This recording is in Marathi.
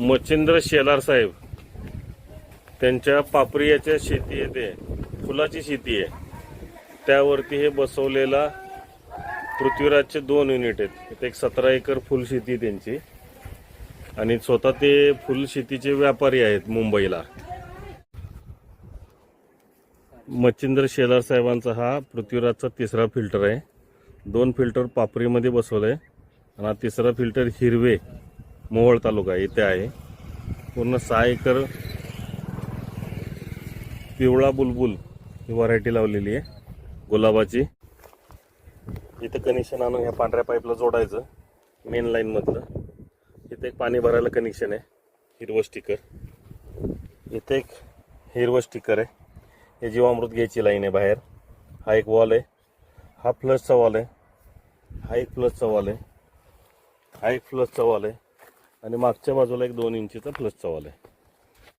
मच्छिंद्र शेलार साहेब त्यांच्या पापरियाच्या शेती आहे ते फुलाची शेती आहे. त्यावरती हे बसवलेला पृथ्वीराजचे दोन युनिट आहेत. एक सतरा एकर फुल शेती आहे त्यांची. आणि स्वतः ते फुल शेतीचे व्यापारी आहेत मुंबईला. मच्छिंद्र शेलार साहेबांचा हा पृथ्वीराजचा तिसरा फिल्टर आहे. दोन फिल्टर पापरीमध्ये बसवलं आहे आणि हा तिसरा फिल्टर हिरवे मोहोळ तालुका इथे आहे. पूर्ण सहा एकर पिवळा बुलबुल ही व्हरायटी लावलेली आहे. गुलाबाची. इथं कनेक्शन आणून ह्या पांढऱ्या पाईपला जोडायचं मेन लाईन मधलं. इथे एक पाणी भरायला कनेक्शन आहे हिरवं स्टिकर इथे एक हिरवं स्टिकर आहे. हे जीवामृत घ्यायची लाईन आहे बाहेर. हा एक वॉल आहे. हा फ्लसचा वॉल आहे. हा एक फ्लसचा वॉल आहे. हा एक फ्लसचा वॉल आहे. आणि मागच्या बाजूला एक दोन इंचीचा प्लस चवाल आहे.